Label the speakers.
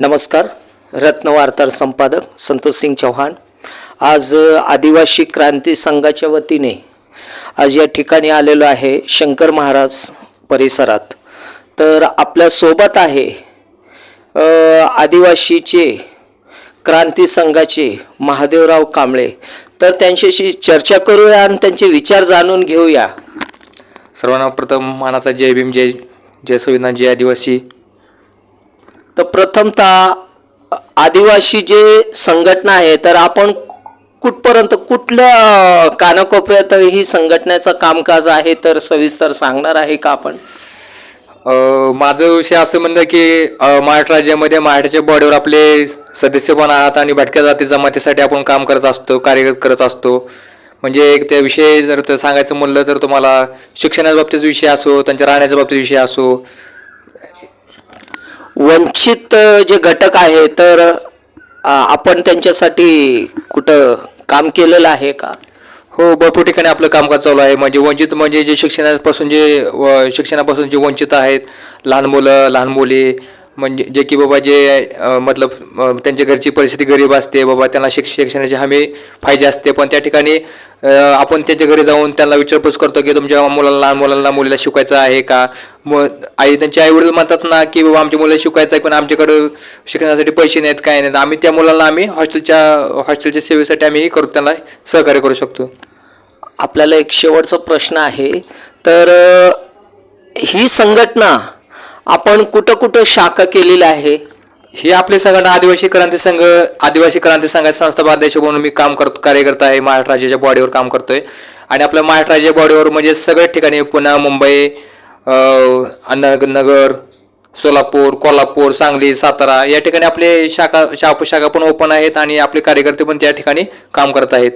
Speaker 1: नमस्कार रत्नवार्तार संपादक संतोष सिंग चव्हाण. आज आदिवासी क्रांती संघाच्या वतीने आज या ठिकाणी आलेलो आहे शंकर महाराज परिसरात. तर आपल्यासोबत आहे आदिवासीचे क्रांती संघाचे महादेवराव कांबळे. तर त्यांच्याशी चर्चा करूया आणि त्यांचे विचार जाणून घेऊया.
Speaker 2: सर्वांना प्रथम मानाचा जय भीम जय जय संविधान जय आदिवासी.
Speaker 1: तर प्रथमतः आदिवासी जे संघटना आहे तर आपण कुठपर्यंत कुठल्या कानाकोपऱ्यात ही संघटनेचं कामकाज आहे तर सविस्तर सांगणार आहे का आपण?
Speaker 2: माझं विषय असं म्हणणं की महाराष्ट्र राज्यामध्ये महाराष्ट्राच्या बॉडीवर आपले सदस्य पण आहात आणि भटक्या जाती जमातीसाठी आपण काम करत असतो कार्य करत असतो. म्हणजे एक त्याविषयी जर तर सांगायचं म्हणलं तर तुम्हाला शिक्षणाच्या बाबतीत विषय असो त्यांच्या राहण्याच्या बाबतीत विषय असो
Speaker 1: वंचित जे घटक आहे तर आपण त्यांच्यासाठी कुठं काम केलेलं आहे का?
Speaker 2: हो भरपूर ठिकाणी आपलं कामकाज चालू आहे. म्हणजे वंचित म्हणजे जे शिक्षणापासून जे व- शिक्षणापासून जे वंचित आहेत लहान मुलं लहान मुली म्हणजे जे की बाबा जे मतलब त्यांच्या घरची परिस्थिती गरीब असते बाबा त्यांना शिक्ष शिक्षणाची हमी पाहिजे असते. पण त्या ठिकाणी आपण त्यांच्या घरी जाऊन त्यांना विचारपूस करतो की तुमच्या मुलाला लहान मुलांना मुलीला शिकायचं आहे का? मग आई त्यांचे आई वडील म्हणतात ना की बाबा आमच्या मुलाला शिकायचं आहे पण आमच्याकडं शिक्षणासाठी पैसे नाहीत काय नाहीत. आम्ही त्या मुलांना आम्ही हॉस्टेलच्या हॉस्टेलच्या सेवेसाठी आम्ही करू त्यांना सहकार्य करू शकतो.
Speaker 1: आपल्याला एक शेवटचा प्रश्न आहे. तर ही संघटना आपण कुठं कुठं शाखा केलेली आहे?
Speaker 2: हे आपले संघटना आदिवासी क्रांती संघ आदिवासी क्रांती संघाचे संस्थापक अध्यक्ष म्हणून मी काम करतो कार्यकर्ता आहे महाराष्ट्र राज्याच्या बॉडीवर काम करतोय. आणि आपल्या महाराष्ट्र राज्य बॉडीवर म्हणजे सगळ्या ठिकाणी पुणे मुंबई नगर सोलापूर कोल्हापूर सांगली सातारा या ठिकाणी आपले शाखा शाखा शाखा पण ओपन आहेत आणि आपले कार्यकर्ते पण त्या ठिकाणी काम करत आहेत.